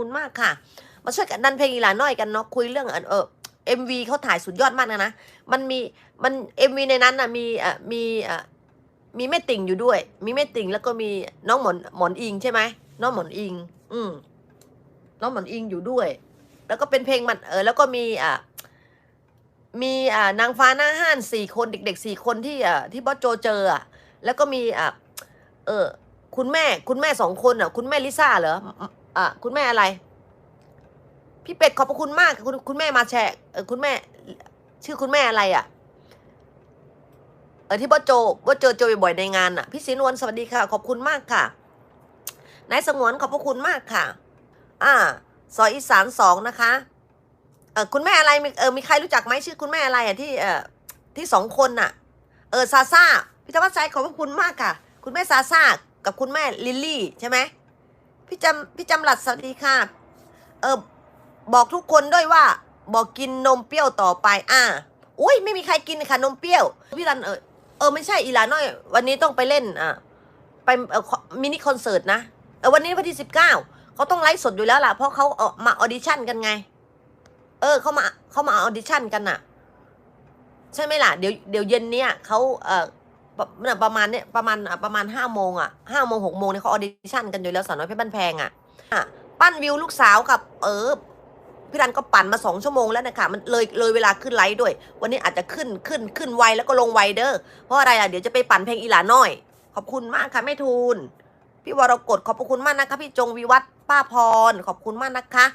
คุณมากค่ะ มาช่วยกันดันเพลงอีหลาน้อยกันเนาะคุยเรื่องเออเอ็มวีเขาถ่ายสุดยอดมากนะนะมันมีมันเอ็มวีในนั้นนะมีเอ่อมีเอ่อมีแม่ติ่งอยู่ด้วย มีแม่ติ่งแล้วก็มีน้องหมอนหมอนอิงใช่ไหมน้องหมอนอิง อืมน้องหมอนอิงอยู่ด้วย แล้วก็เป็นเพลงมันเออแล้วก็มีอะมีอ่านางฟ้าหน้าห้านสี่คนเด็กๆสี่คนที่อะที่บอสโจเจออะแล้วก็มีอะเออคุณแม่คุณแม่สองคนอะ คุณแม่ลิซ่าเหรอ อะคุณแม่อะไร พี่เป็ดขอบพระคุณมากค่ะคุณคุณแม่มาแชร์เออคุณแม่ ชื่อคุณแม่อะไรอะ เออที่บอโจบอโจเจบ่อยๆในงานอะ พี่ศรีนวลสวัสดีค่ะ ขอบคุณมากค่ะนายสงวนขอบพระคุณมากค่ะ อ่าซอยอีสานสองนะคะเออคุณแม่อะไรเออมีใครรู้จักไหมชื่อคุณแม่อะไรอะที่เออที่สองคนน่ะ เออซาซาพี่ธวัชชัยขอบพระคุณมากค่ะ คุณแม่ซาซากับคุณแม่ลิลลี่ใช่ไหม พี่จำพี่จำหลัดสวัสดีค่ะ เออบอกทุกคนด้วยว่า บอกกินนมเปรี้ยวต่อไป อ่าอุ้ยไม่มีใครกินค่ะนมเปรี้ยว พี่รันเออเออไม่ใช่อีลาน้อย วันนี้ต้องไปเล่นอ่าไปเออมินิคอนเสิร์ตนะเออวันนี้วันที่สิบเก้าเขาต้องไลฟ์สดอยู่แล้วล่ะเพราะเขาเออมาออดิชั่นกันไง เออเขามาเขามาออดิชั่นกันน่ะ ใช่ไหมล่ะเดี๋ยวเดี๋ยวเย็นเนี้ยเขาเออ ประประมาณเนี้ยประมาณประมาณห้าโมงอะห้าโมงหกโมงเนี่ยเขาออดิชั่นกันอยู่แล้วสาวน้อยเพชรบ้านแพงอะอะปั้นวิวลูกสาวกับเออพี่รันก็ปั่นมาสองชั่วโมงแล้วนะคะมันเลยเลยเวลาขึ้นไลฟ์ด้วย วันนี้อาจจะขึ้นขึ้นขึ้นไวแล้วก็ลงไวเด้อเพราะอะไรอะเดี๋ยวจะไปปั่นเพลงอีหลาน้อย ขอบคุณมากค่ะแม่ทูลพี่วรกฎขอบคุณมากนะคะ พี่จงวิวัฒน์ป้าพรขอบคุณมากนะคะ